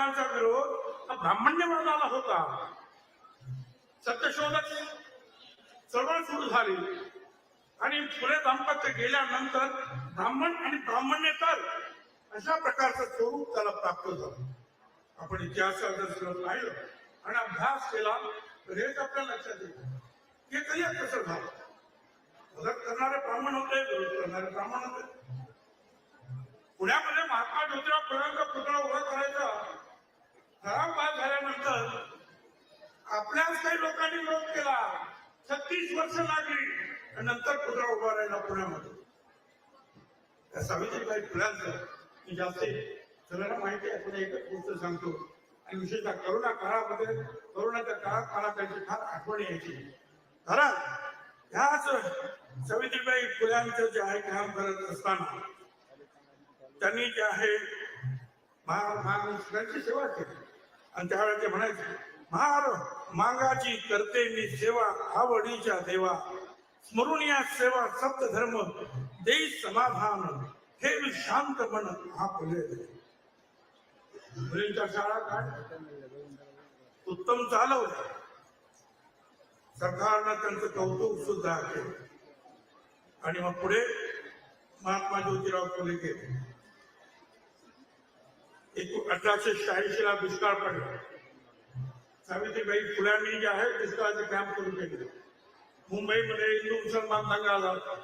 फुल्यांचा विरोध हा ब्राह्मण्यवादाला होता. सत्यशोधक चळवळ सुरू झाली. आणि फुले दाम्पत्य गेल्यानंतर ब्राह्मण आणि ब्राह्मण्येतर अशा प्रकारचं स्वरूप त्याला प्राप्त झालं. आपण इतिहासाचा जर पाहिलं आणि अभ्यास केला तर हेच आपल्या लक्षात येईल. हे कधी कसं झालं. मदत करणारे ब्राह्मण होते विरोध करणारे ब्राह्मण होते. पुण्यामध्ये महात्मा ज्योतिराव फुलेंचा पुतळा उभा करायचा. खराब पास झाल्यानंतर आपल्याच काही लोकांनी विरोध केला. छत्तीस वर्ष लागली. आणि नंतर पुतळा उभा राहिला पुण्यामध्ये. त्या सावित्रीबाई फुल्यांचं मी जास्त सगळ्यांना माहिती आहे. पण एकच गोष्ट सांगतो. आणि विशेषतः करोना काळामध्ये करोनाच्या काळात मला त्यांची फार आठवण यायची. कारण ह्याच सावित्रीबाई फुल्यांचं जे आहे काम करत असताना त्यांनी जे आहे महा- सेवा केली. आणि त्यावेळेला ते म्हणायचे महार मागाची करते मी सेवा आवडीच्या देवा. स्मरून या सेवा सप्त धर्म देई समाधान. हे मी शांत मन हा फुले मुलींच्या शाळा काय? उत्तम चालवल्या सरकारनं त्यांचं कौतुक सुद्धा केलं. आणि मग पुढे महात्मा ज्योतिराव फुले गेले अठराशे शहाऐंशी ला दुष्काळ पडला. सावित्रीबाई फुल्यांनी जे आहे दुष्काळाचे काम करून केले. मुंबईमध्ये हिंदू मुसलमान दंगा होता.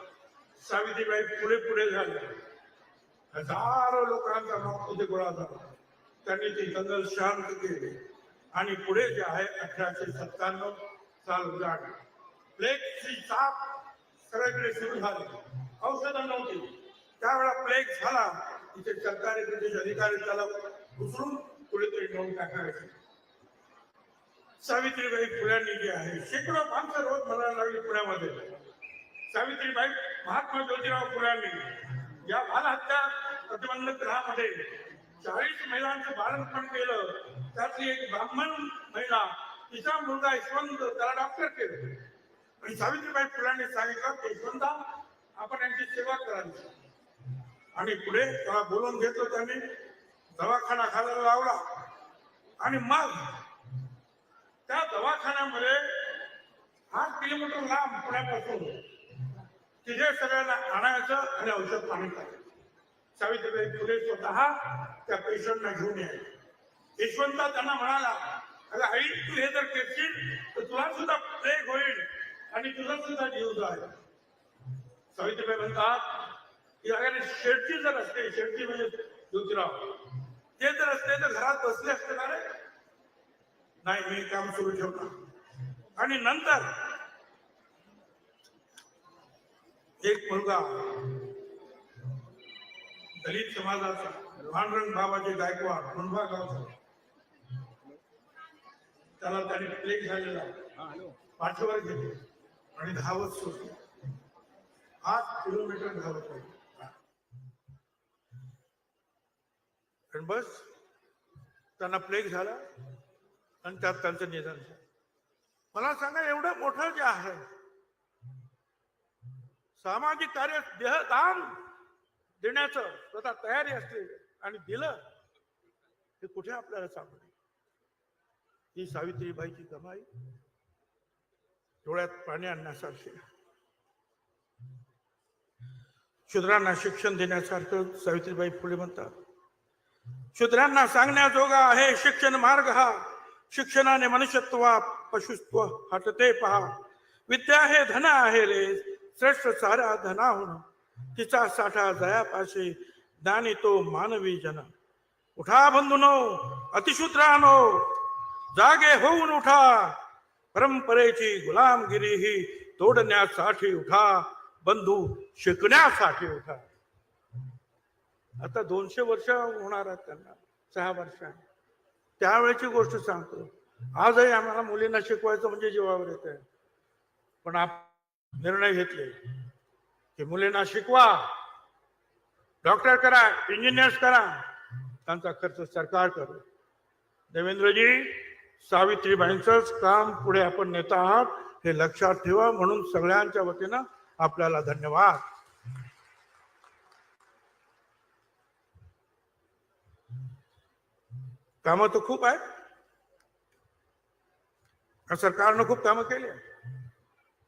सावित्रीबाई पुढे पुढे झाल्या हजारो लोकांचा मग गोळा झाला त्यांनी ती दंगल शांत केली. आणि पुढे जे आहे अठराशे सत्त्याण्णव साल उजाडले प्लेगची साप सगळीकडे सुरू झाली. औषधं नव्हती. त्यावेळा प्लेग झाला. इथे सरकारी ब्रिटिश अधिकारी त्याला उचलून कुठेतरी नेऊन टाकायचे. सावित्रीबाई फुल्यांनी जे आहे शेकडो माणसं रोज म्हणायला लागली पुण्यामध्ये. सावित्रीबाई महात्मा ज्योतिराव फुल्यांनी या बालहत्या प्रतिबंध ग्रहामध्ये चाळीस महिलांचं बालपण केलं. त्यातली एक ब्राह्मण महिला तिचा मुलगा यशवंत त्याला डॉक्टर केलं. आणि सावित्रीबाई फुल्यांनी सांगितलं की यशवंता आपण यांची सेवा करावी आणि पुढे त्याला बोलवून घेतलं त्यांनी दवाखाना घालायला लावला आणि मग त्या दवाखान्यामध्ये आठ किलोमीटर लांब पुण्यापासून तिथे सगळ्यांना आणायचं आणि औषध पाणी करायचं सावित्रीबाई फुले स्वतः त्या पेशंटना घेऊन यायचे. यशवंता त्यांना म्हणाला अगं आई तू हे जर करशील तर तुला सुद्धा प्लेग होईल आणि तुझा सुद्धा जीव जाईल. सावित्रीबाई म्हणतात की शेटची शेडची जर असते शेडची म्हणजे ज्योतिराव ते जर असते तर घरात बसले असते ना रे? नाही मी काम सुरू ठेवणार आणि नंतर एक मुलगा दलित समाजाचा पांडुरंग बाबाचे गायकवाड मुंबा गावचा. त्याला त्याने प्लेग झालेला. पाठीवर घेतले आणि धावत सोडली आठ किलोमीटर धावत होते. पण बस त्यांना प्लेग झाला आणि त्यात त्यांचं निधन झालं. मला सांगा एवढं मोठं जे आहे सामाजिक कार्य देहदान देण्याचं स्वतः तयारी असते आणि दिलं हे कुठे आपल्याला सापडेल? ही सावित्रीबाईची कमाई डोळ्यात पाणी आणण्यासारखी शूद्रांना शिक्षण देण्यासारखं सावित्रीबाई फुले म्हणतात. शूद्रांना सांगण्याजोगा आहे शिक्षण मार्ग हा. शिक्षणाने मनुष्यत्वा पशुत्व हटते पहा. विद्या हे धन आहे रे. श्रेष्ठ सारा धनाहून. तिचा साठा जयापाशी दानी तो मानवी जन. उठा बंधुनो अतिशूद्रानो. जागे होऊन उठा. परंपरेची गुलामगिरी ही तोडण्यासाठी उठा. बंधू शिकण्यासाठी उठा. आता दोनशे वर्ष होणार आहेत त्यांना सहा वर्ष त्यावेळेची गोष्ट सांगतो. आजही आम्हाला मुलींना शिकवायचं म्हणजे जीवावर येत आहे पण आप निर्णय घेतले. की मुलींना शिकवा. डॉक्टर करा इंजिनियर्स करा. त्यांचा खर्च सरकार करू देवेंद्रजी सावित्रीबाईंचंच काम पुढे आपण नेत आहात हे लक्षात ठेवा. म्हणून सगळ्यांच्या वतीनं आपल्याला धन्यवाद. कामं तर खूप आहेत. सरकारनं खूप कामं केली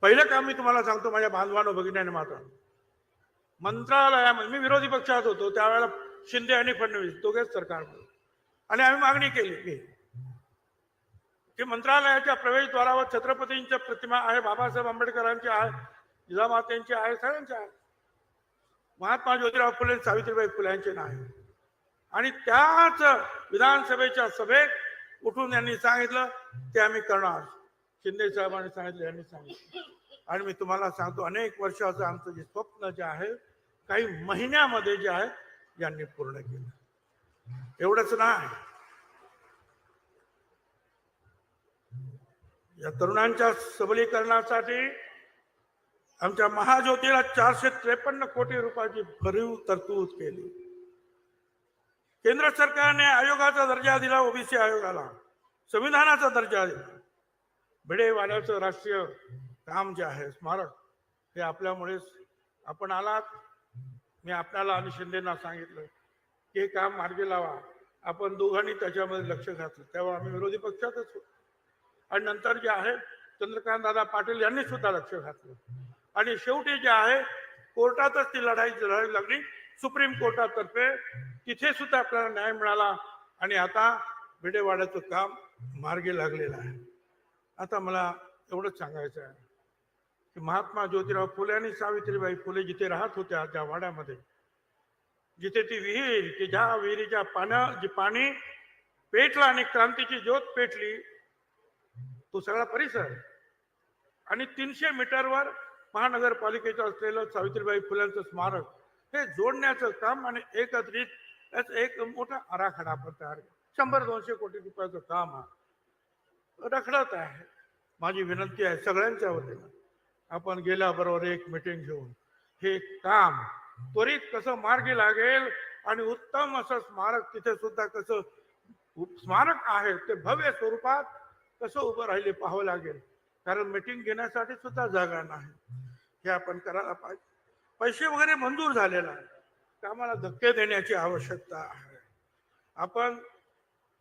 पहिलं काम मी तुम्हाला सांगतो माझ्या बांधवानो भगिनीने मात्र. मंत्रालयामध्ये मी विरोधी पक्षात होतो त्यावेळेला शिंदे आणि फडणवीस दोघेच सरकार आणि आम्ही मागणी केली की ते मंत्रालयाच्या प्रवेशद्वारावर छत्रपतींच्या प्रतिमा आहे बाबासाहेब आंबेडकरांची आहे जिजामातेंची आहे सगळ्यांची आहे. महात्मा ज्योतिराव फुले सावित्रीबाई फुल्यांचे नाही आणि त्याच विधानसभेच्या सभेत उठून यांनी सांगितलं ते आम्ही करणार. शिंदे साहेबांनी सांगितलं यांनी सांगितलं. आणि मी तुम्हाला सांगतो अनेक वर्षाचं आमचं जे स्वप्न जे आहे काही महिन्यामध्ये जे आहे यांनी पूर्ण केलं. एवढंच नाही. या तरुणांच्या सबलीकरणासाठी आमच्या महाज्योतीला चारशे त्रेपन्न कोटी रुपयाची भरीव तरतूद केली. केंद्र सरकारने आयोगाचा दर्जा दिला ओबीसी आयोगाला. संविधानाचा दर्जा दिला. भिडेवाड्याचं राष्ट्रीय काम जे आहे स्मारक हे आपल्यामुळेच आपण आलात. मी आपल्याला आणि शिंदेना सांगितलं की हे काम मार्गी लावा. आपण दोघांनी त्याच्यामध्ये लक्ष घातलं. तेव्हा आम्ही विरोधी पक्षातच होतो. आणि नंतर जे आहे चंद्रकांत दादा पाटील यांनी सुद्धा लक्ष घातलं. आणि शेवटी जे आहे कोर्टातच ती लढाई लढावी लागली. सुप्रीम कोर्टातर्फे तिथे सुद्धा आपल्याला न्याय मिळाला आणि आता भिडेवाड्याचं काम मार्गी लागलेलं आहे. आता मला एवढंच सांगायचं आहे की महात्मा ज्योतिराव फुले आणि सावित्रीबाई फुले जिथे राहत होत्या त्या वाड्यामध्ये जिथे ती विहीर की ज्या विहिरीच्या पाण्या जी पाणी पेटलं आणि क्रांतीची ज्योत पेटली तो सगळा परिसर. आणि तीनशे मीटरवर महानगरपालिकेचं असलेलं सावित्रीबाई फुल्यांचं स्मारक हे जोडण्याचं काम आणि एकत्रित त्याचं एक मोठा आराखडा आपण तयार शंभर दोनशे कोटी रुपयाचं काम आहे रखडत आहे. माझी विनंती आहे सगळ्यांच्या वतीनं. आपण गेल्याबरोबर एक मिटिंग घेऊन हे काम त्वरित कसं मार्गी लागेल आणि उत्तम असं स्मारक तिथे सुद्धा कसं स्मारक आहे ते भव्य स्वरूपात कसं उभं राहिले पाहावं लागेल. कारण मिटिंग घेण्यासाठी सुद्धा जागा नाही. हे आपण करायला पाहिजे. पैसे वगैरे मंजूर झालेला आहे कामाला धक्के देण्याची आवश्यकता आहे. आपण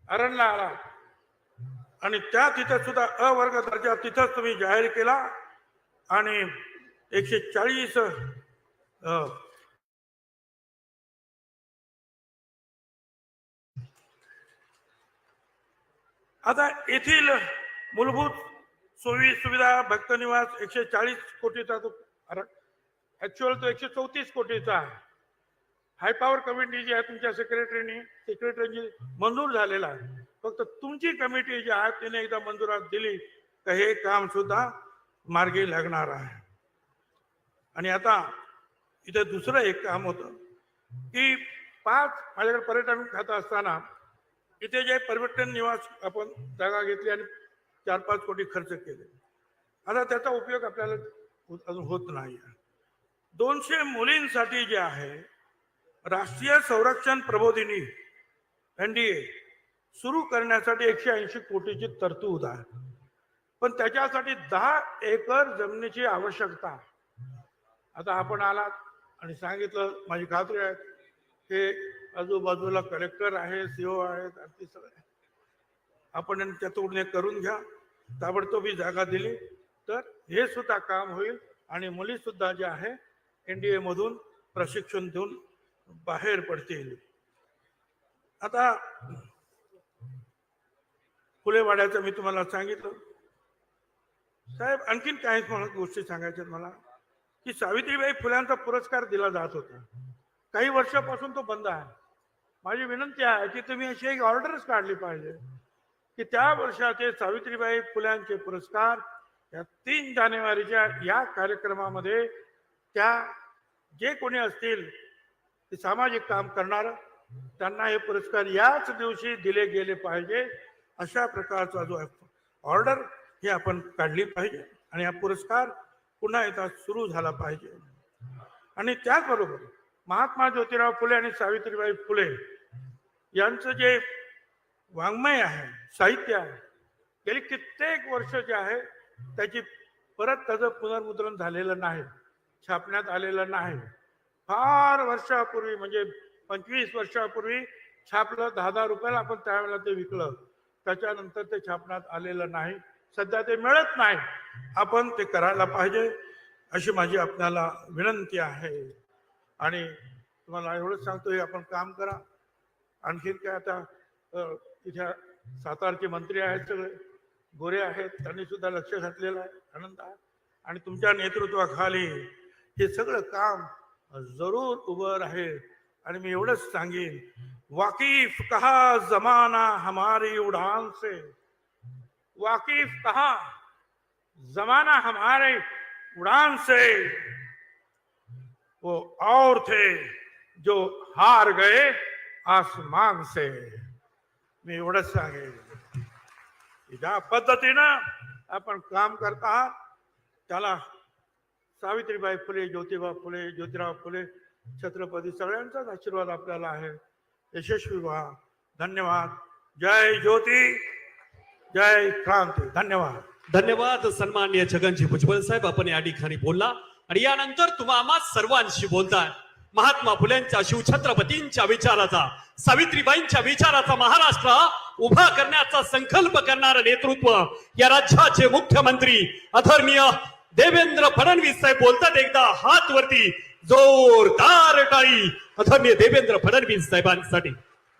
अरणला आला आणि त्या तिथं सुद्धा अवर्ग दर्जा तिथंच तुम्ही जाहीर केला आणि एकशे चाळीस आता येथील मूलभूत सोयी सुविधा भक्तनिवास एकशे चाळीस कोटीचा तो ऍक्च्युअल तो एकशे चौतीस कोटीचा आहे. हाय पॉवर कमिटी जी आहे तुमच्या सेक्रेटरीनी सेक्रेटरीची मंजूर झालेला आहे. फक्त तुमची कमिटी जी आहे तिने एकदा मंजुरात दिली तर हे काम सुद्धा मार्गी लागणार आहे. आणि आता इथे दुसरं एक काम होतं की पाच माझ्याकडे पर्यटन खातं असताना इथे जे पर्यटन निवास आपण जागा घेतली आणि चार पाच कोटी खर्च केले. आता त्याचा उपयोग आपल्याला होत- अजून होत नाही. दोनशे मुलींसाठी जे आहे राष्ट्रीय संरक्षण प्रबोधिनी एनडीए सुरू करण्यासाठी एकशे ऐंशी कोटीची तरतूद आहे. पण त्याच्यासाठी दहा एकर जमिनीची आवश्यकता आता आपण आलात आणि सांगितलं माझी खात्री आहे हे आजूबाजूला कलेक्टर आहे सीओ आहेत आणि ते सगळे. आपण त्यातून हे करून घ्या. ताबडतोब ही जागा दिली तर हे सुद्धा काम होईल आणि मुली सुद्धा जे आहे डी एमधून प्रशिक्षण देऊन बाहेर पडतील. आता फुलेवाड्याचं मी तुम्हाला सांगितलं. साहेब आणखीन काही गोष्टी सांगायच्या आहेत मला. की सावित्रीबाई फुल्यांचा पुरस्कार दिला जात होता. काही वर्षापासून तो बंद आहे. माझी विनंती आहे की तुम्ही अशी एक ऑर्डरच काढली पाहिजे. की त्या वर्षाचे सावित्रीबाई फुल्यांचे पुरस्कार या तीन जानेवारीच्या या कार्यक्रमामध्ये त्या जे कोणी असतील ते सामाजिक काम करणार त्यांना हे पुरस्कार याच दिवशी दिले गेले पाहिजे अशा प्रकारचा जो ऑर्डर ही आपण काढली पाहिजे आणि हा पुरस्कार पुन्हा एकदा सुरू झाला पाहिजे. आणि त्याचबरोबर महात्मा ज्योतिराव फुले आणि सावित्रीबाई फुले यांचं जे वाङ्मय आहे साहित्य आहे गेली कित्येक वर्ष जे आहे त्याची परत त्याचं पुनर्मुद्रण झालेलं नाही छापण्यात आलेलं नाही. फार वर्षापूर्वी म्हणजे पंचवीस वर्षापूर्वी छापलं दहा दहा रुपयाला आपण त्यावेळेला ते विकलं. त्याच्यानंतर ते छापण्यात आलेलं नाही. सध्या ते मिळत नाही. आपण ते करायला पाहिजे अशी माझी आपल्याला विनंती आहे. आणि तुम्हाला एवढंच सांगतो हे आपण काम करा. आणखीन काय आता इथे सातारचे मंत्री आहेत सगळे. गोरे आहेत त्यांनी सुद्धा लक्ष घातलेलं आहे आनंद आहे. आणि तुमच्या नेतृत्वाखाली हे सगळं काम ज़रूर उभं राहील. आणि मी एवढंच सांगेन वाकिफ कहा जमाना हमारी उड़ान से? वाकिफ कहा जमाना हमारे उड़ान से? वो और थे जो हार गए आसमान से। मी एवढंच सांगेन. ज्या पद्धतीनं आपण काम करत त्याला सावित्रीबाई फुले ज्योतिबा फुले ज्योतिराव फुले छत्रपती सगळ्यांचाच आशीर्वाद आपल्याला आहे. यशस्वी व्हा. धन्यवाद. जय ज्योती. जय क्रांती. धन्यवाद. धन्यवाद सन्मान्य छगनजी भुजबळ साहेब आपण या ठिकाणी बोलला. आणि यानंतर तुम्हा आम्हा सर्वांशी बोलताय. महात्मा फुलेंच्या शिवछत्रपतींच्या विचाराचा सावित्रीबाईंच्या विचाराचा महाराष्ट्र उभा करण्याचा संकल्प करणारं नेतृत्व या राज्याचे मुख्यमंत्री अधर्मीय देवेंद्र फडणवीस साहेब बोलतात एकदा हात वरती जोरदार टाळी. आदरणीय देवेंद्र फडणवीस साहेबांसाठी.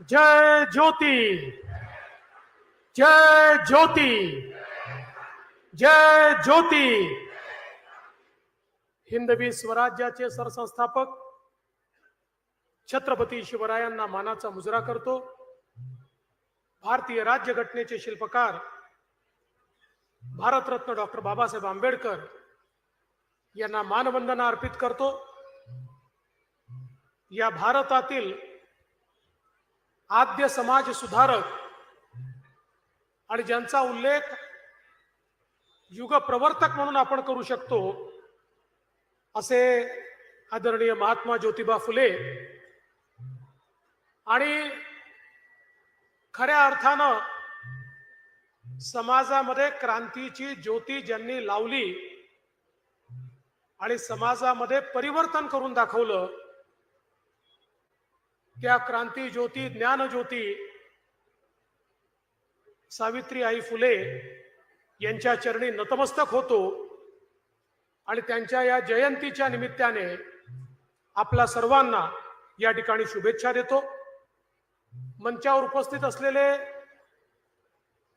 जय ज्योती. जय ज्योती. जय ज्योती. हिंदवी स्वराज्याचे सरसंस्थापक छत्रपती शिवरायांना मानाचा मुजरा करतो. भारतीय राज्यघटनेचे शिल्पकार भारतरत्न डॉक्टर बाबासाहेब आंबेडकर यांना मानवंदना अर्पित करतो. या भारतातील आद्य समाज सुधारक आणि ज्यांचा उल्लेख युग प्रवर्तक म्हणून आपण करू शकतो असे आदरणीय महात्मा ज्योतिबा फुले आणि खऱ्या अर्थानं समाजामध्ये क्रांतीची ज्योती ज्यांनी लावली आणि समाजामध्ये परिवर्तन करून दाखवलं त्या क्रांती ज्योती ज्ञान ज्योती सावित्री आई फुले यांच्या चरणी नतमस्तक होतो आणि त्यांच्या या जयंतीच्या निमित्ताने आपल्या सर्वांना या ठिकाणी शुभेच्छा देतो. मंचावर उपस्थित असलेले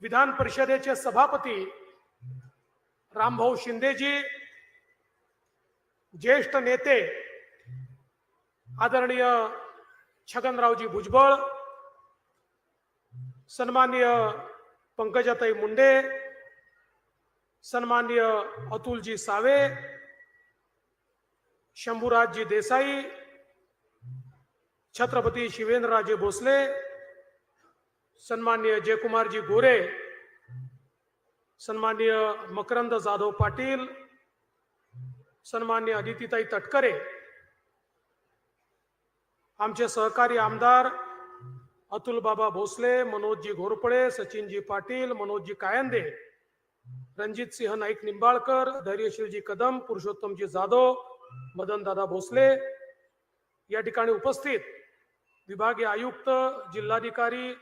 विधान परिषदेचे सभापती रामभाऊ शिंदेजी ज्येष्ठ नेते आदरणीय छगनरावजी भुजबळ सन्माननीय पंकजाताई मुंडे सन्माननीय अतुलजी सावे शंभूराजजी देसाई छत्रपती शिवेंद्रराजे भोसले सन्माननीय जयकुमारजी गोरे सन्माननीय मकरंद जाधव पाटील सन्मान्य अदितीताई तटकरे आमचे सहकारी आमदार अतुल बाबा भोसले मनोजजी घोरपडे सचिनजी पाटील मनोजजी कायंदे रणजित सिंह नाईक निंबाळकर धैर्यशीलजी कदम पुरुषोत्तमजी जाधव मदनदादा भोसले या ठिकाणी उपस्थित विभागीय आयुक्त जिल्हाधिकारी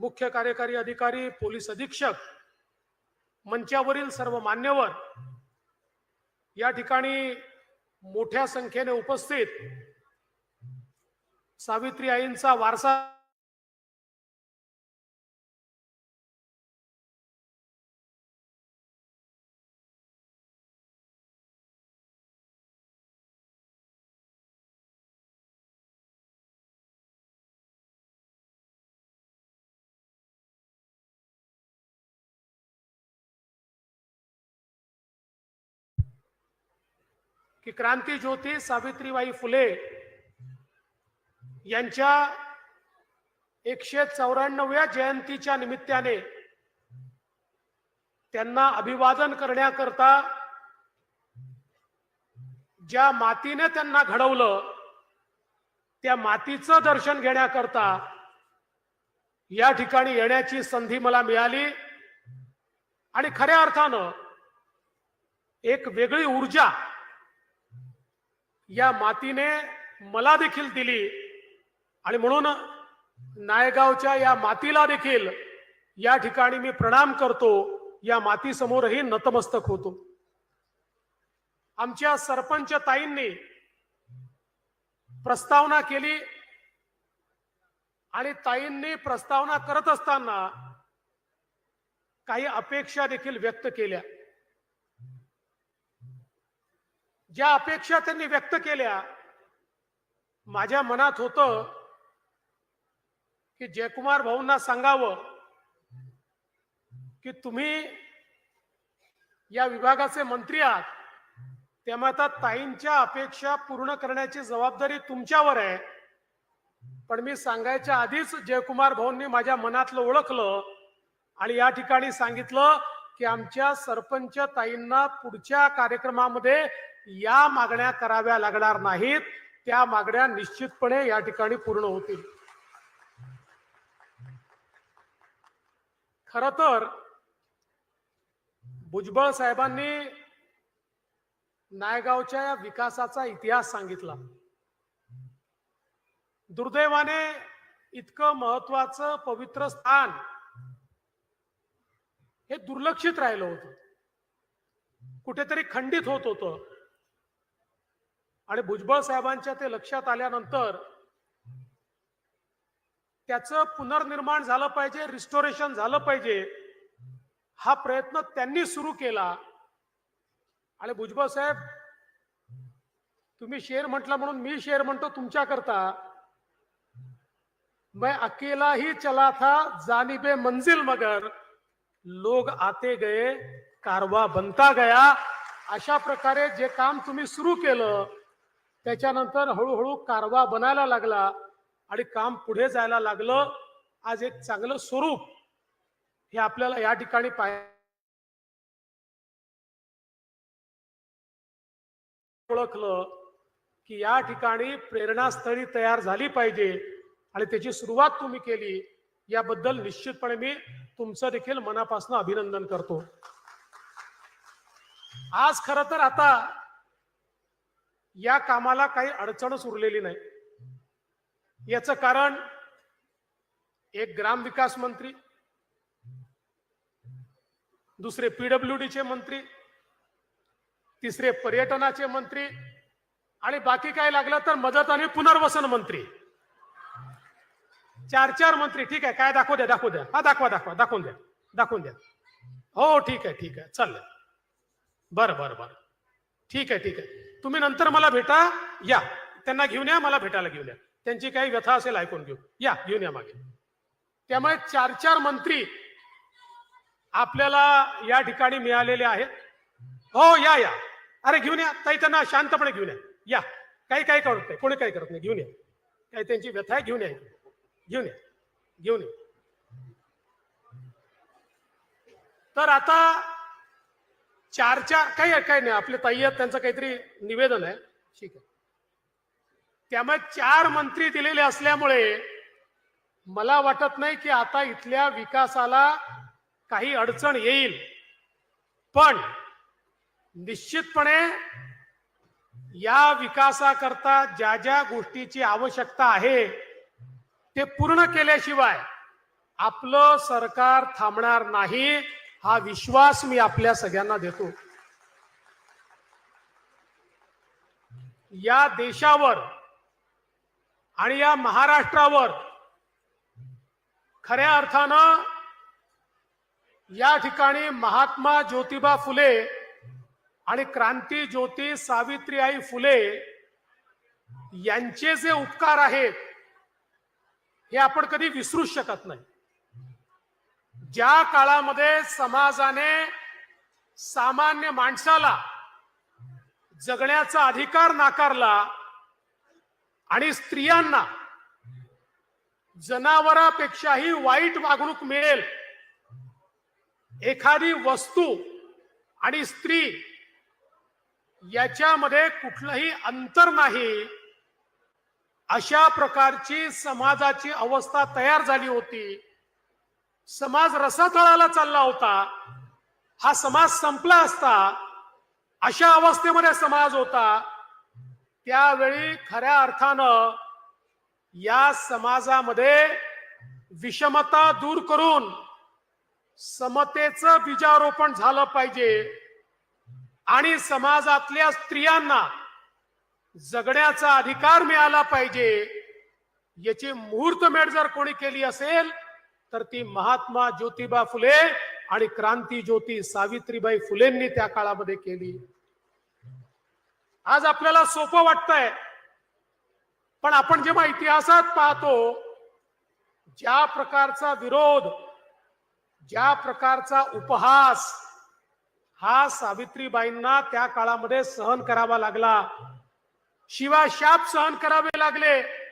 मुख्य कार्यकारी अधिकारी पोलीस अधीक्षक मंचावरील सर्व मान्यवर या ठिकाणी मोठ्या संख्येने उपस्थित सावित्री आईंचा वारसा की क्रांती ज्योती सावित्रीबाई फुले यांच्या एकशे चौऱ्याण्णव्या जयंतीच्या निमित्ताने त्यांना अभिवादन करण्याकरता ज्या मातीने त्यांना घडवलं त्या मातीचं दर्शन घेण्याकरता या ठिकाणी येण्याची संधी मला मिळाली. आणि खऱ्या अर्थानं एक वेगळी ऊर्जा या मातीने मला देखील दिली. आणि म्हणून नायगावच्या या मातीला देखील या ठिकाणी मी प्रणाम करतो. या मातीसमोरही नतमस्तक होतो. आमच्या सरपंच ताईंनी प्रस्तावना केली. आणि ताईंनी प्रस्तावना करत असताना काही अपेक्षा देखील व्यक्त केल्या. ज्या अपेक्षा त्यांनी व्यक्त केल्या माझ्या मनात होतं की जयकुमार भाऊंना सांगावं की तुम्ही या विभागाचे मंत्री आहात. त्यामुळे आता ताईंच्या अपेक्षा पूर्ण करण्याची जबाबदारी तुमच्यावर आहे. पण मी सांगायच्या आधीच जयकुमार भाऊंनी माझ्या मनातलं ओळखलं आणि या ठिकाणी सांगितलं की आमच्या सरपंच ताईंना पुढच्या कार्यक्रमामध्ये या मागण्या कराव्या लागणार नाहीत त्या मागण्या निश्चितपणे या ठिकाणी पूर्ण होतील. खर तर भुजबळ साहेबांनी नायगावच्या या विकासाचा इतिहास सांगितला. दुर्दैवाने इतकं महत्वाचं पवित्र स्थान हे दुर्लक्षित राहिलं होतं. कुठेतरी खंडित होत होतं. आणि भुजबळ साहेबांच्या ते लक्षात आल्यानंतर त्याचं पुनर्निर्माण झालं पाहिजे रिस्टोरेशन झालं पाहिजे हा प्रयत्न त्यांनी सुरू केला. आणि भुजबळ साहेब तुम्ही शेर म्हटला म्हणून मी शेर म्हणतो तुमच्याकरता. मैं अकेला ही चला था जानिबे मंजिल मगर. लोग आते गए कारवा बनता गया. अशा प्रकारे जे काम तुम्ही सुरू केलं त्याच्यानंतर हळूहळू कारवा बनायला लागला आणि काम पुढे जायला लागलं. आज एक चांगलं स्वरूप हे आपल्याला या ठिकाणी पाय ओळखलं की या ठिकाणी प्रेरणास्थळी तयार झाली पाहिजे आणि त्याची सुरुवात तुम्ही केली याबद्दल निश्चितपणे मी तुमचं देखील मनापासून अभिनंदन करतो. आज खर तर आता या कामाला काही अडचणच उरलेली नाही. याचं कारण एक ग्रामविकास मंत्री दुसरे पीडब्ल्यू चे मंत्री तिसरे पर्यटनाचे मंत्री आणि बाकी काय लागलं तर मदत आणि पुनर्वसन मंत्री. चार चार मंत्री ठीक आहे काय दाखवू द्या दाखवू द्या. हा दाखवा दाखवा दाखवून द्या दाखवून द्या. हो ठीक आहे ठीक आहे चाललंय बरं बरं बरं. ठीक आहे ठीक आहे. तुम्ही नंतर मला भेटा या. त्यांना घेऊन या मला भेटायला घेऊन या. त्यांची काही व्यथा असेल ऐकून घेऊ. या घेऊन या मागे. त्यामुळे चार चार मंत्री आपल्याला या ठिकाणी मिळालेले आहेत. हो या या. अरे घेऊन या. ताई त्यांना शांतपणे घेऊन या. या. काही काही करत नाही कोणी काही करत नाही. घेऊन या. काही त्यांची व्यथा आहे घेऊन या घेऊन या. घेऊन या. तर आता चार चार काही काही नाही. आपले ताई आहेत त्यांचं काहीतरी निवेदन आहे. ठीक आहे. त्यामुळे चार मंत्री दिलेले असल्यामुळे मला वाटत नाही की आता इथल्या विकासाला काही अडचण येईल. पण निश्चितपणे या विकासाकरता ज्या ज्या गोष्टीची आवश्यकता आहे ते पूर्ण केल्याशिवाय आपलं सरकार थांबणार नाही. हा विश्वास मी आपल्या सगळ्यांना देतो. या देशावर आणि या महाराष्ट्रावर खऱ्या अर्थानं या ठिकाणी महात्मा ज्योतिबा फुले आणि क्रांती ज्योती सावित्रीबाई फुले यांचे जे उपकार आहेत हे आपण कधी विसरू शकत नाही. ज्या काळामध्ये समाजाने सामान्य माणसाला जगण्याचा अधिकार नाकारला आणि स्त्रियांना जनावरापेक्षाही वाईट वागणूक मिळेल एखादी वस्तू आणि स्त्री याच्यामध्ये कुठलंही अंतर नाही अशा प्रकारची समाजाची अवस्था तयार झाली होती. समाज रसातळाला चालला होता हा समाज संपला असता अशा अवस्थेमध्ये समाज होता त्यावेळी खऱ्या अर्थानं या समाजामध्ये विषमता दूर करून समतेचं बीजारोपण झालं पाहिजे आणि समाजातल्या स्त्रियांना जगण्याचा अधिकार मिळाला पाहिजे याची मुहूर्तमेढ जर कोणी केली असेल तर ती महात्मा ज्योतिबा फुले आणि क्रांती ज्योती सावित्रीबाई फुलेंनी त्या काळामध्ये केली. आज आपल्याला सोपं वाटतंय. पण आपण जेव्हा इतिहासात पाहतो ज्या प्रकारचा विरोध ज्या प्रकारचा उपहास हा सावित्रीबाईंना त्या काळामध्ये सहन करावा लागला. शिवा शाप सहन करावे लागले.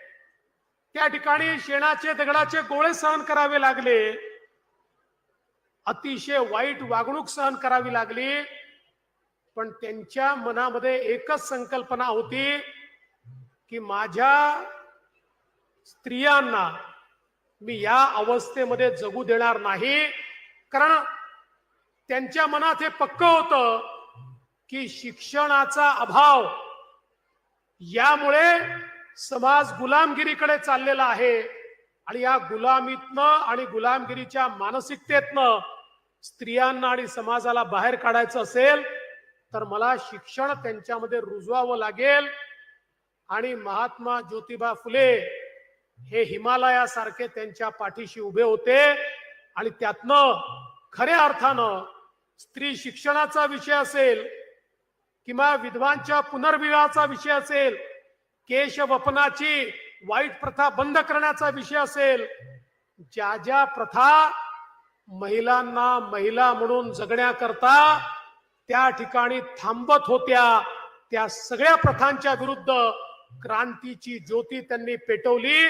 त्या ठिकाणी शेणाचे दगडाचे गोळे सहन करावे लागले. अतिशय वाईट वागणूक सहन करावी लागली. पण त्यांच्या मनामध्ये एकच संकल्पना होती की माझ्या स्त्रियांना मी या अवस्थेमध्ये जगू देणार नाही. कारण त्यांच्या मनात हे पक्क होतं की शिक्षणाचा अभाव यामुळे समाज गुलामगिरीकडे चाललेला आहे. आणि या गुलामीतनं आणि गुलामगिरीच्या मानसिकतेतनं स्त्रियांना आणि समाजाला बाहेर काढायचं असेल तर मला शिक्षण त्यांच्यामध्ये रुजवावं लागेल. आणि महात्मा ज्योतिबा फुले हे हिमालयासारखे त्यांच्या पाठीशी उभे होते. आणि त्यातनं खऱ्या अर्थानं स्त्री शिक्षणाचा विषय असेल किंवा विधवांच्या पुनर्विवाहाचा विषय असेल केश वपनाची वाईट प्रथा बंद करण्याचा विषय असेल ज्या ज्या प्रथा महिलांना महिला म्हणून जगण्याकरता त्या ठिकाणी थांबत होत्या त्या सगळ्या प्रथांच्या विरुद्ध क्रांतीची ज्योती त्यांनी पेटवली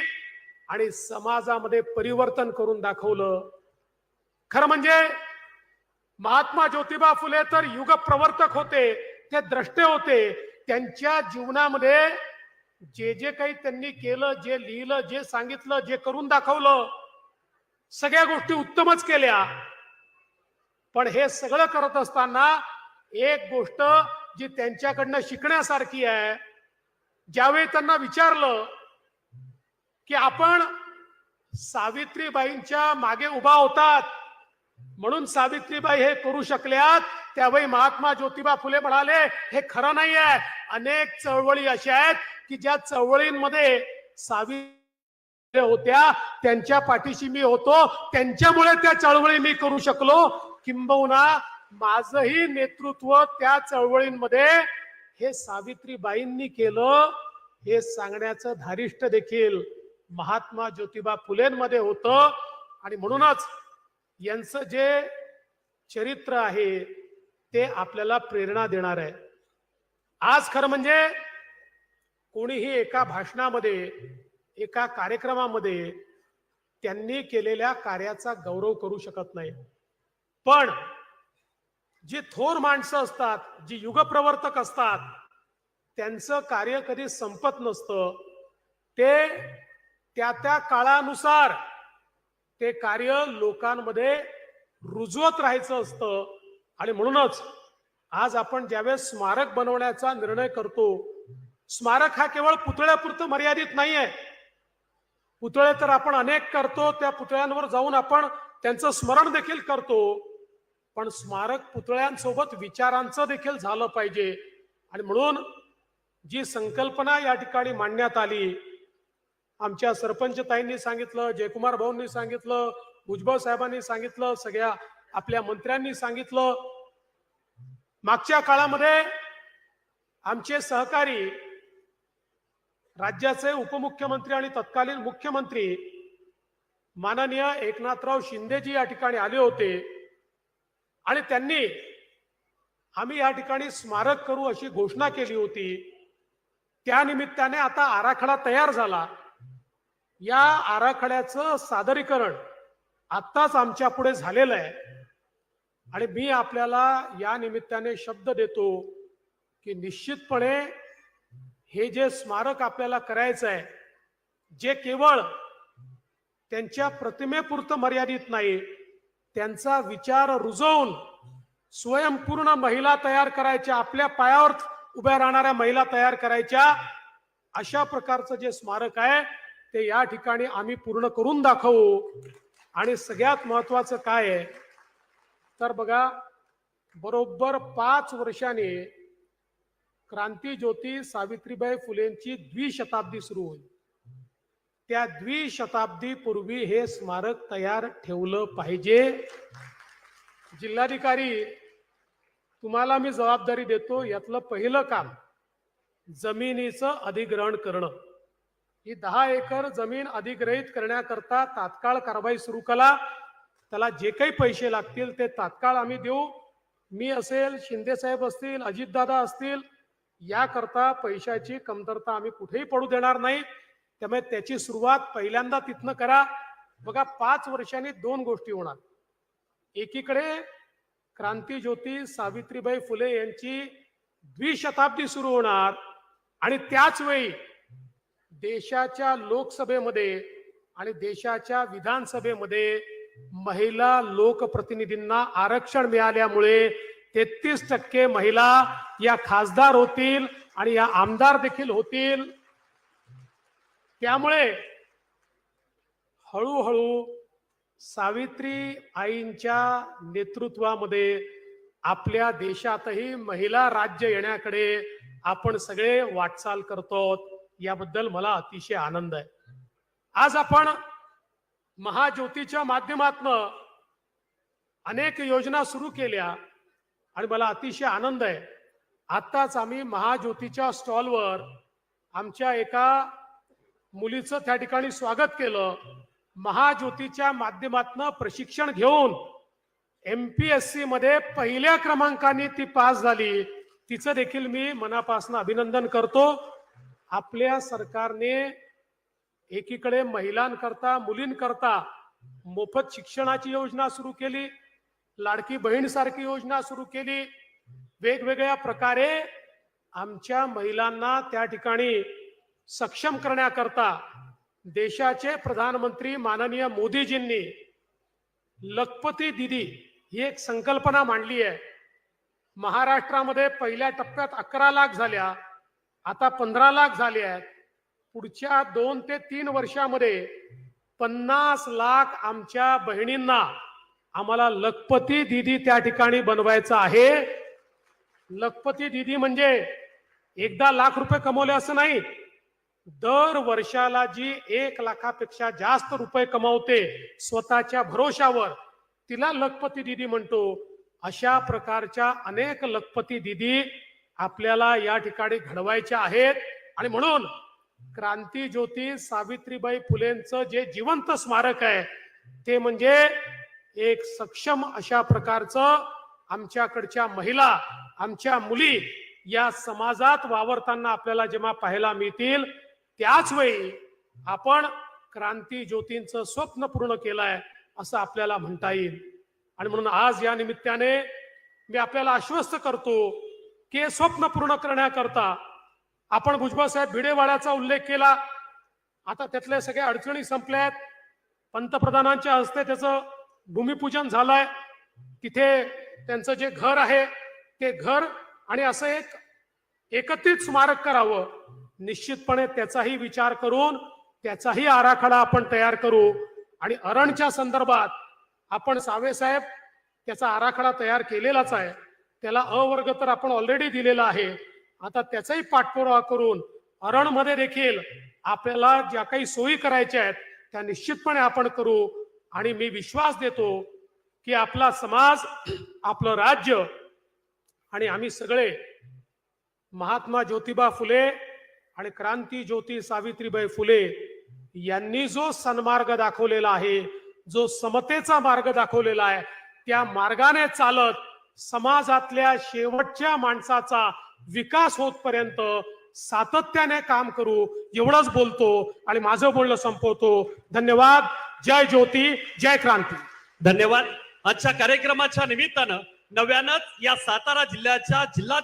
आणि समाजामध्ये परिवर्तन करून दाखवलं. खरं म्हणजे महात्मा ज्योतिबा फुले तर युग प्रवर्तक होते ते द्रष्टे होते त्यांच्या जीवनामध्ये जे जे काही त्यांनी केलं जे लिहिलं जे सांगितलं जे करून दाखवलं सगळ्या गोष्टी उत्तमच केल्या. पण हे सगळं करत असताना एक गोष्ट जी त्यांच्याकडनं शिकण्यासारखी आहे ज्यावेळी त्यांना विचारलं की आपण सावित्रीबाईंच्या मागे उभा होतात म्हणून सावित्रीबाई हे करू शकल्यात त्यावेळी महात्मा ज्योतिबा फुले म्हणाले हे खरं नाही आहे अनेक चळवळी अशा आहेत की ज्या चळवळींमध्ये सावित्री होत्या त्यांच्या पाठीशी मी होतो त्यांच्यामुळे त्या चळवळी मी करू शकलो. किंबहुना माझंही नेतृत्व त्या चळवळींमध्ये हे सावित्रीबाईंनी केलं. हे सांगण्याचं धारिष्ट देखील महात्मा ज्योतिबा फुलेंमध्ये होतं. आणि म्हणूनच यांचं जे चरित्र आहे ते आपल्याला प्रेरणा देणार आहे. आज खरं म्हणजे कोणीही एका भाषणामध्ये एका कार्यक्रमामध्ये त्यांनी केलेल्या कार्याचा गौरव करू शकत नाही. पण जी थोर माणसं असतात जी युगप्रवर्तक असतात त्यांचं कार्य कधी संपत नसतं. ते त्या त्या काळानुसार ते कार्य लोकांमध्ये रुजवत राहायचं असतं. आणि म्हणूनच आज आपण ज्यावेळेस स्मारक बनवण्याचा निर्णय करतो स्मारक हा केवळ पुतळ्यापुरतं मर्यादित नाही आहे पुतळे तर आपण अनेक करतो त्या पुतळ्यांवर जाऊन आपण त्यांचं स्मरण देखील करतो. पण स्मारक पुतळ्यांसोबत विचारांचं देखील झालं पाहिजे. आणि म्हणून जी संकल्पना या ठिकाणी मांडण्यात आली आमच्या सरपंच ताईंनी सांगितलं जयकुमार भाऊंनी सांगितलं भुजबळ साहेबांनी सांगितलं सगळ्या आपल्या मंत्र्यांनी सांगितलं. मागच्या काळामध्ये आमचे सहकारी राज्याचे उपमुख्यमंत्री आणि तत्कालीन मुख्यमंत्री माननीय एकनाथराव शिंदेजी या ठिकाणी आले होते. आणि त्यांनी आम्ही या ठिकाणी स्मारक करू अशी घोषणा केली होती. त्यानिमित्ताने आता आराखडा तयार झाला. या आराखड्याचं सादरीकरण आत्ताच आमच्या पुढे झालेलं आहे. आणि मी आपल्याला या निमित्ताने शब्द देतो की निश्चितपणे हे जे स्मारक आपल्याला करायचं आहे जे केवळ त्यांच्या प्रतिमेपुरतं मर्यादित नाही त्यांचा विचार रुजवून स्वयंपूर्ण महिला तयार करायच्या आपल्या पायावर उभ्या राहणाऱ्या महिला तयार करायच्या अशा प्रकारचं जे स्मारक आहे ते या ठिकाणी आम्ही पूर्ण करून दाखवू. आणि सगळ्यात महत्वाचं काय आहे? तर बघा बरोबर पाच वर्षाने क्रांती ज्योती सावित्रीबाई फुलेंची द्विशताब्दी सुरू होईल. त्या द्विशताब्दी पूर्वी हे स्मारक तयार ठेवलं पाहिजे. जिल्हाधिकारी तुम्हाला मी जबाबदारी देतो यातलं पहिलं काम जमिनीचं अधिग्रहण करणं. ही दहा एकर जमीन अधिग्रहित करण्याकरता तात्काळ कारवाई सुरू करा. त्याला जे काही पैसे लागतील ते तात्काळ आम्ही देऊ. मी असेल शिंदे साहेब असतील अजितदादा असतील याकरता पैशाची कमतरता आम्ही कुठेही पडू देणार नाही. त्यामुळे त्याची सुरुवात पहिल्यांदा तिथनं करा. बघा पाच वर्षांनी दोन गोष्टी होणार. एकीकडे क्रांती ज्योती सावित्रीबाई फुले यांची द्विशताब्दी सुरू होणार आणि त्याच वेळी देशाच्या लोकसभेमध्ये आणि देशाच्या विधानसभेमध्ये महिला लोकप्रतिनिधींना आरक्षण मिळाल्यामुळे तेहतीस टक्के महिला या खासदार होतील आणि या आमदार देखील होतील. त्यामुळे हळूहळू सावित्री आईंच्या नेतृत्वामध्ये आपल्या देशातही महिला राज्य येण्याकडे आपण सगळे वाटचाल करतो याबद्दल मला अतिशय आनंद आहे. आज आपण महाज्योतीच्या माध्यमातनं अनेक योजना सुरू केल्या आणि मला अतिशय आनंद आहे. आत्ताच आम्ही महाज्योतीच्या स्टॉलवर आमच्या एका मुलीचं त्या ठिकाणी स्वागत केलं. महाज्योतीच्या माध्यमातनं प्रशिक्षण घेऊन एम पी एस सी मध्ये पहिल्या क्रमांकाने ती पास झाली. तिचं देखील मी मनापासून अभिनंदन करतो. आपल्या सरकारने एकीकडे महिलांकरता मुलींकरता मोफत शिक्षणाची योजना सुरू केली लाडकी बहीण सारखी योजना सुरू केली. वेगवेगळ्या प्रकारे आमच्या महिलांना त्या ठिकाणी सक्षम करण्याकरता देशाचे प्रधानमंत्री माननीय मोदीजींनी लखपती दिदी ही एक संकल्पना मांडली आहे. महाराष्ट्रामध्ये पहिल्या टप्प्यात अकरा लाख झाल्या. आता पंधरा लाख झाले आहेत. पुढच्या दोन ते तीन वर्षामध्ये पन्नास लाख आमच्या बहिणींना आम्हाला लखपती दिदी त्या ठिकाणी बनवायचं आहे. लखपती दिदी म्हणजे एकदा लाख रुपये कमवले असं नाही. दर वर्षाला जी एक लाखापेक्षा जास्त रुपये कमावते स्वतःच्या भरोशावर तिला लखपती दिदी म्हणतो. अशा प्रकारच्या अनेक लखपती दिदी आपल्याला या ठिकाणी घडवायच्या आहेत. आणि म्हणून क्रांती ज्योती सावित्रीबाई फुलेंचं जे जिवंत स्मारक आहे ते म्हणजे एक सक्षम अशा प्रकारचं आमच्याकडच्या महिला आमच्या मुली या समाजात वावरताना आपल्याला जेव्हा पाहायला मिळतील त्याच वेळी आपण क्रांती ज्योतींचं स्वप्न पूर्ण केलंय असं आपल्याला म्हणता येईल. आणि म्हणून आज या निमित्ताने मी आपल्याला आश्वस्त करतो की हे स्वप्न पूर्ण करण्याकरता आपण भुजबळ साहेब भिडेवाड्याचा उल्लेख केला. आता त्यातल्या सगळ्या अडचणी संपल्यात. पंतप्रधानांच्या हस्ते त्याचं भूमिपूजन झालंय. तिथे त्यांचं जे घर आहे ते घर आणि असं एक एकत्रित स्मारक करावं. निश्चितपणे त्याचाही विचार करून त्याचाही आराखडा आपण तयार करू. आणि अरणच्या संदर्भात आपण सावे साहेब त्याचा आराखडा तयार केलेलाच आहे. त्याला अवर्ग तर आपण ऑलरेडी दिलेला आहे. आता त्याचाही पाठपुरावा करून अरणमध्ये देखील आपल्याला ज्या काही सोयी करायच्या आहेत त्या निश्चितपणे आपण करू. आणि मी विश्वास देतो की आपला समाज आपलं राज्य आणि आम्ही सगळे महात्मा ज्योतिबा फुले आणि क्रांती ज्योती सावित्रीबाई फुले यांनी जो सन्मार्ग दाखवलेला आहे जो समतेचा मार्ग दाखवलेला आहे त्या मार्गाने चालत समाजातल्या शेवटच्या माणसाचा विकास होतपर्यंत सातत्याने काम करू एवढंच बोलतो आणि माझं बोलणं संपवतो. धन्यवाद. जय ज्योती जय क्रांती. धन्यवाद. आजच्या कार्यक्रमाच्या निमित्तानं नव्यानंच या सातारा जिल्ह्याच्या जिल्हा